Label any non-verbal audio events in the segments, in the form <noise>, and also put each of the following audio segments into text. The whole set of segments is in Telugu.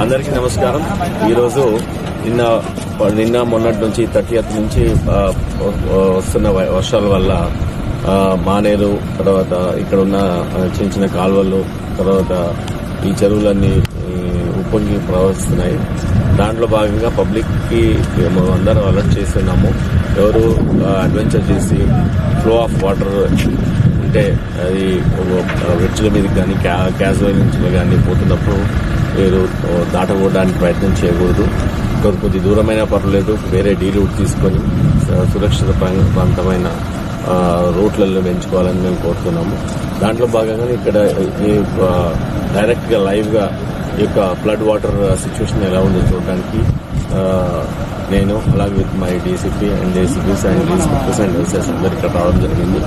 అందరికీ నమస్కారం. ఈరోజు నిన్న నిన్న మొన్నటి నుంచి థర్టీయత్ నుంచి వస్తున్న వ- వర్షాల వల్ల మానేరు తర్వాత ఇక్కడ ఉన్న చిన్న చిన్న కాలువలు తర్వాత ఈ చెరువులన్నీ ఉప్పొంగి ప్రవహిస్తున్నాయి. దాంట్లో భాగంగా పబ్లిక్కి మేము అందరం అలర్ట్ చేస్తున్నాము. ఎవరు అడ్వెంచర్ చేసి ఫ్లో ఆఫ్ వాటర్ అంటే అది వెడ్జ్ల మీద కానీ క్యాజువల్ నుంచి కానీ పోతున్నప్పుడు పేరు దాటకూడడానికి ప్రయత్నం చేయకూడదు. కొద్ది కొద్ది దూరమైన పర్వాలేదు వేరే డీ రూట్ తీసుకొని సురక్షిత ప్రాంతమైన రూట్లలో పెంచుకోవాలని మేము కోరుతున్నాము. దాంట్లో భాగంగా ఇక్కడ ఈ లైవ్గా ఈ యొక్క ఫ్లడ్ వాటర్ సిచ్యువేషన్ ఎలా ఉందో చూడడానికి నేను అలాగే with my DCP and DCPs and DCPs and SS అందరు ఇక్కడ రావడం జరిగింది.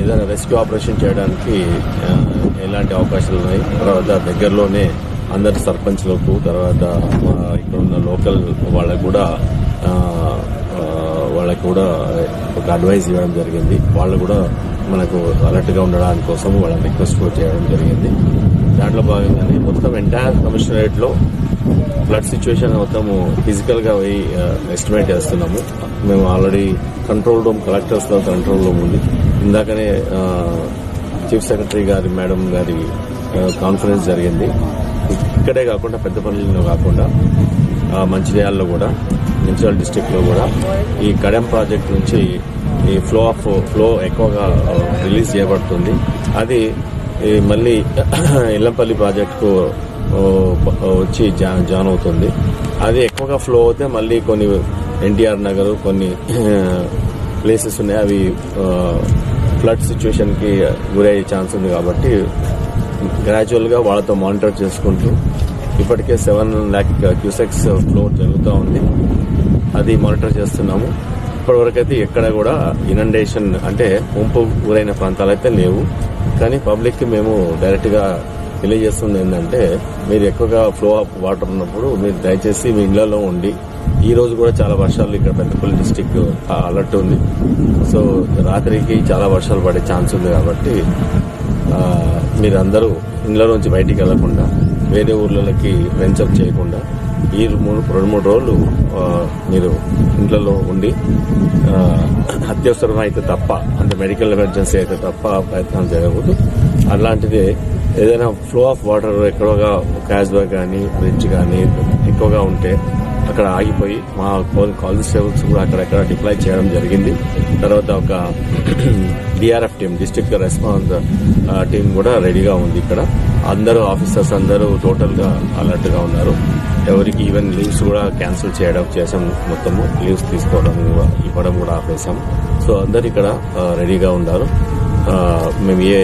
ఏదైనా రెస్క్యూ ఆపరేషన్ చేయడానికి ఎలాంటి అవకాశాలు ఉన్నాయి? తర్వాత దగ్గరలోనే అందరి సర్పంచ్లకు తర్వాత ఇక్కడ ఉన్న లోకల్ వాళ్ళకు కూడా వాళ్ళకు వాళ్ళకి కూడా ఒక అడ్వైజ్ ఇవ్వడం జరిగింది. వాళ్ళు కూడా మనకు అలర్ట్గా ఉండడానికి కోసం వాళ్ళని రిక్వెస్ట్ కూడా చేయడం జరిగింది. దాంట్లో భాగంగానే మొత్తం ఎంటైర్ కమిషనరేట్లో ఫ్లడ్ సిచ్యువేషన్ మొత్తం ఫిజికల్గా పోయి ఎస్టిమేట్ చేస్తున్నాము. మేము ఆల్రెడీ కంట్రోల్ రూమ్ కలెక్టర్స్లో కంట్రోల్ రూమ్ ఉంది. ఇందాకనే చీఫ్ సెక్రటరీ గారి మేడం గారి కాన్ఫరెన్స్ జరిగింది. ఇక్కడే కాకుండా పెద్దపల్లిలో కాకుండా మంచిర్యాలలో కూడా మున్సిపల్ డిస్టిక్లో కూడా ఈ కడెం ప్రాజెక్ట్ నుంచి ఈ ఫ్లో ఆఫ్ ఫ్లో ఎక్కువగా రిలీజ్ చేయబడుతుంది. అది మళ్ళీ <clears throat> ఇల్లంపల్లి ప్రాజెక్టుకు వచ్చి జా- జాన్ అవుతుంది. అది ఎక్కువగా ఫ్లో అవుతే మళ్ళీ కొన్ని ఎన్టీఆర్ నగర్ కొన్ని <clears throat> ప్లేసెస్ ఉన్నాయి. అవి ఫ్లడ్ సిచ్యువేషన్కి గురయ్యే ఛాన్స్ ఉంది కాబట్టి గ్రాడ్యువల్గా వాళ్ళతో మానిటర్ చేసుకుంటూ ఇప్పటికే సెవెన్ ల్యాక్ క్యూసెక్స్ ఫ్లో జరుగుతూ ఉంది. అది మానిటర్ చేస్తున్నాము. ఇప్పటివరకైతే ఎక్కడ కూడా ఇనండేషన్ అంటే ముంపు గురైన ప్రాంతాలు అయితే లేవు. కానీ పబ్లిక్కి మేము డైరెక్ట్గా తెలియజేస్తుంది ఏంటంటే మీరు ఎక్కువగా ఫ్లో ఆఫ్ వాటర్ ఉన్నప్పుడు మీరు దయచేసి మీ ఇళ్ళలో ఉండి ఈ రోజు కూడా చాలా వర్షాలు ఇక్కడ పెద్దపల్లి డిస్టిక్ అలర్ట్ ఉంది. సో రాత్రికి చాలా వర్షాలు పడే ఛాన్స్ ఉంది కాబట్టి మీరందరూ ఇంట్లో నుంచి బయటికి వెళ్ళకుండా వేరే ఊర్లకి వెంచర్ చేయకుండా ఈ మూడు రెండు మూడు రోజులు మీరు ఇంట్లో ఉండి అత్యవసరం అయితే తప్ప అంటే మెడికల్ ఎమర్జెన్సీ అయితే తప్ప ప్రయత్నం చేయకూడదు అలాంటిది ఏదైనా ఫ్లో ఆఫ్ వాటర్ ఎక్కువగా క్యాజ్వా కానీ రిచ్ కానీ ఎక్కువగా ఉంటే అక్కడ ఆగిపోయి మా కానిస్టేబుల్స్ కూడా అక్కడక్కడ డిప్లాయ్ చేయడం జరిగింది. తర్వాత ఒక DRF team district response team కూడా రెడీగా ఉంది ఇక్కడ. అందరూ ఆఫీసర్స్ అందరూ టోటల్గా అలర్ట్గా ఉన్నారు. ఎవరికి ఈవెన్ లీవ్స్ కూడా క్యాన్సిల్ చేయడం చేసాం మొత్తము. లీవ్స్ తీసుకోవడం కూడా ఇవ్వడం కూడా ఆపేసాం సో అందరు ఇక్కడ రెడీగా ఉన్నారు. మేము ఏ